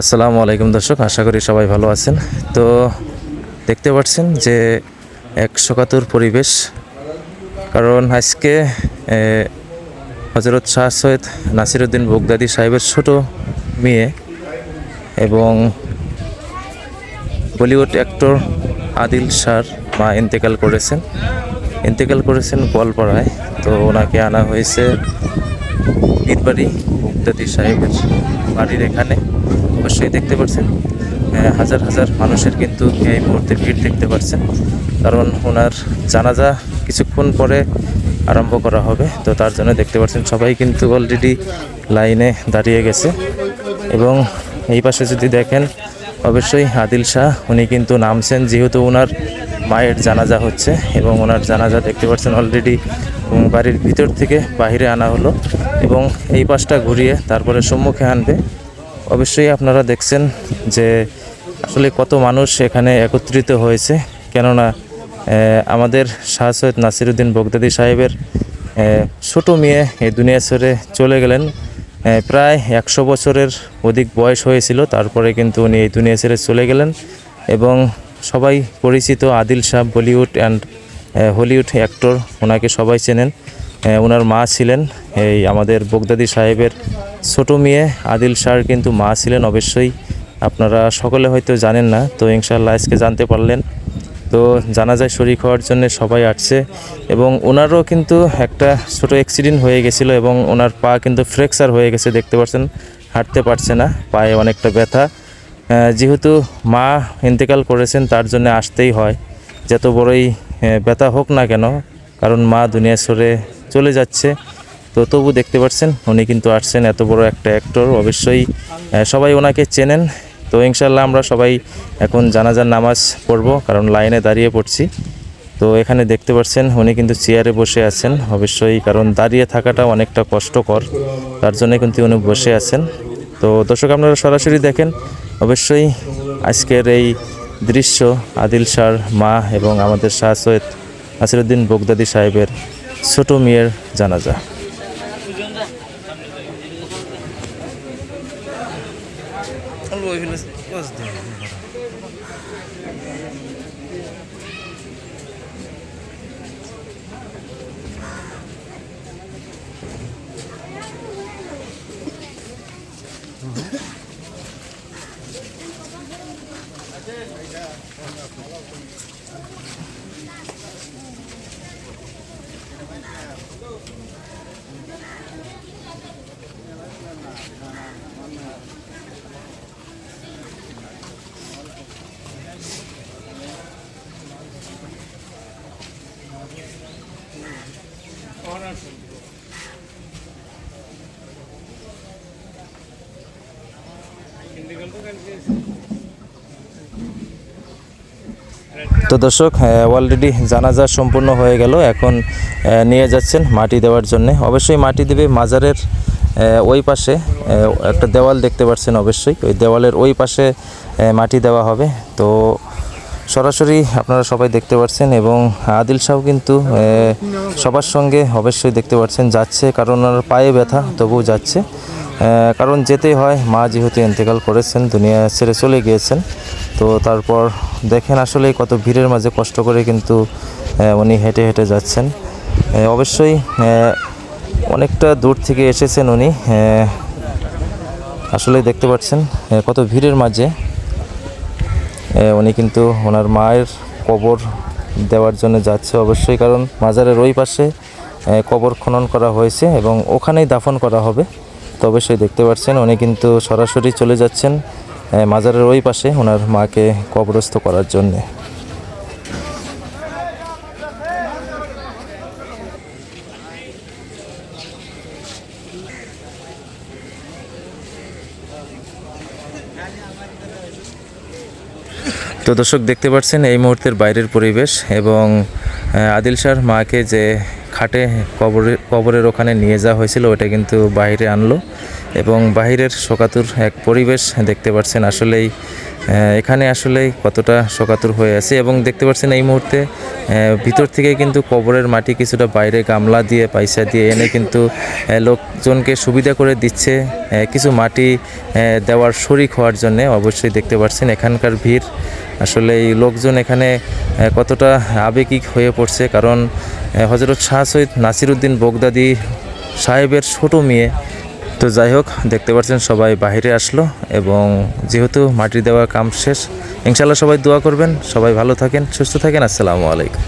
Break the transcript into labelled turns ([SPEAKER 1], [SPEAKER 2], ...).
[SPEAKER 1] আসসালামু আলাইকুম দর্শক, আশা করি সবাই ভালো আছেন। তো দেখতে পাচ্ছেন যে এক শোকাতুর পরিবেশ, কারণ আজকে হজরত শাহ সৈয়দ নাসিরুদ্দিন বগদাদি সাহেবের ছোট মেয়ে এবং বলিউড অ্যাক্টর আদিল শাহর মা ইন্তেকাল করেছেন। ইন্তেকাল করেছেন গোয়ালপাড়ায়, তো ওনাকে আনা হয়েছে ঈদবাড়ি মুক্তাদি সাহেবের বাড়ির এখানে। অবশ্যই দেখতে পাচ্ছেন হাজার হাজার মানুষের কিন্তু এই মুহূর্তে ভিড় দেখতে পাচ্ছেন কারণ ওনার জানাজা কিছুক্ষণ পরে আরম্ভ করা হবে। তো তার জন্য দেখতে পাচ্ছেন সবাই কিন্তু অলরেডি লাইনে দাঁড়িয়ে গেছে। এবং এই পাশে যদি দেখেন, অবশ্যই আদিল শাহ, উনি কিন্তু নামছেন যেহেতু ওনার মায়ের জানাজা হচ্ছে। এবং ওনার জানাজা দেখতে পাচ্ছেন অলরেডি বাড়ির ভিতর থেকে বাইরে আনা হলো। এবং এই পাশটা ঘুরিয়ে তারপরে সম্মুখে আনবে। অবশ্যই আপনারা দেখছেন যে আসলে কত মানুষ এখানে একত্রিত হয়েছে। কেননা আমাদের শাহ সৈয়দ নাসিরুদ্দিন বগদাদি সাহেবের ছোট মেয়ে এই দুনিয়া ছেড়ে চলে গেলেন। প্রায় একশো বছরের অধিক বয়স হয়েছিল, তারপরে কিন্তু উনি এই দুনিয়া ছেড়ে চলে গেলেন এবং সবাই পরিচিত Adil Shah Bollywood and Hollywood actor ওনাকে সবাই চেনেন। ওনার মা ছিলেন, এই আমাদের বগদাদি সাহেবের ছোট মেয়ে আদিল শাহর কিন্তু মা ছিলেন অবশ্যই। আপনারা সকলে হয়তো জানেন না, তো ইনশাল্লাহ আজকে জানতে পারলেন। তো জানাজায় শরিক হওয়ার জন্য সবাই আসছে এবং ওনারও কিন্তু একটা ছোট অ্যাক্সিডেন্ট হয়ে গেছিল এবং ওনার পা কিন্তু ফ্র্যাকচার হয়ে গেছে, দেখতে পাচ্ছেন হাঁটতে পারছে না, পায়ে অনেকটা ব্যথা। যেহেতু মা ইন্তেকাল করেছেন, তার জন্য আসতেই হয়। যত বড়ই ব্যথা হোক না কেন, কারণ মা দুনিয়া সরে চলে যাচ্ছে। তো তবু দেখতে পাচ্ছেন, উনি কিন্তু আসছেন এত বড় একটা অ্যাক্টর অবশ্যই সবাই ওনাকে চেনেন। তো ইনশাল্লাহ আমরা সবাই এখন জানাজার নামাজ পড়ব, কারণ লাইনে দাঁড়িয়ে পড়ছি। তো এখানে দেখতে পাচ্ছেন, উনি কিন্তু চেয়ারে বসে আছেন, অবশ্যই, কারণ দাঁড়িয়ে থাকাটা অনেকটা কষ্টকর। তার জন্য কিন্তু উনি বসে আছেন। তো দর্শক, আপনারা সরাসরি দেখেন, অবশ্যই আজকের এই দৃশ্য আদিল শাহর মা এবং আমাদের শাহ সৈয়দ নাসিরুদ্দিন বগদাদি সাহেবের ছোট মেয়ের জানাজা। ఎందుకంటే కలిసి তো দর্শক অলরেডি জানাজা সম্পূর্ণ হয়ে গেল। এখন নিয়ে যাচ্ছেন মাটি দেওয়ার জন্য। অবশ্যই মাটি দেবে মাজারের ওই পাশে একটা দেওয়াল দেখতে পাচ্ছেন অবশ্যই। ওই দেওয়ালের ওই পাশে মাটি দেওয়া হবে। তো সরাসরি আপনারা সবাই দেখতে পাচ্ছেন এবং আদিল শাহ কিন্তু সবার সঙ্গে অবশ্যই দেখতে পাচ্ছেন। যাচ্ছে কারণ ওনার পায়ে ব্যথা, তবুও যাচ্ছে। কারণ যেতেই হয়, মা যেহেতু ইন্তেকাল করেছেন, দুনিয়া ছেড়ে চলে গিয়েছেন। তো তারপর দেখেন আসলে কত ভিড়ের মাঝে কষ্ট করে কিন্তু উনি হেঁটে হেঁটে যাচ্ছেন। অবশ্যই অনেকটা দূর থেকে এসেছেন উনি। আসলে দেখতে পাচ্ছেন কত ভিড়ের মাঝে। উনি কিন্তু ওনার মায়ের কবর দেওয়ার জন্য যাচ্ছে অবশ্যই, কারণ মাজারের ওই পাশে কবর খনন করা হয়েছে এবং ওখানেই দাফন করা হবে। তো অবশ্যই দেখতে পাচ্ছেন, উনি কিন্তু সরাসরি চলে যাচ্ছেন। মাজারের ওই পাশে ওনার মাকে কবরস্থ করার জন্যে। তো দর্শক, দেখতে পাচ্ছেন এই মুহূর্তের বাইরের পরিবেশ এবং আদিল শাহর মাকে যে খাটে কবরে, কবরের ওখানে নিয়ে যাওয়া হয়েছিল, ওটা কিন্তু বাইরে আনলো। এবং বাহিরের শোকাতুর এক পরিবেশ দেখতে পাচ্ছেন আসলেই এখানে আসলেই কতটা শোকাতুর হয়ে আছে এবং দেখতে পাচ্ছেন এই মুহূর্তে ভিতর থেকে কিন্তু কবরের মাটি কিছুটা বাইরে গামলা দিয়ে, পয়সা দিয়ে এনে কিন্তু লোকজনকে সুবিধা করে দিচ্ছে কিছু মাটি দেওয়ার শরিক হওয়ার জন্য অবশ্যই দেখতে পাচ্ছেন এখানকার ভিড় আসলে এই লোকজন এখানে কতটা আবেগিক হয়ে পড়ছে কারণ হজরত শাহ সৈয়দ নাসিরুদ্দিন বগদাদি সাহেবের ছোট মেয়ে তো যাই হোক, দেখতে পাচ্ছেন সবাই বাহিরে আসলো এবং যেহেতু মাটি দেওয়ার কাম শেষ ইনশাল্লাহ সবাই দোয়া করবেন, সবাই ভালো থাকেন, সুস্থ থাকেন, আসসালামু আলাইকুম।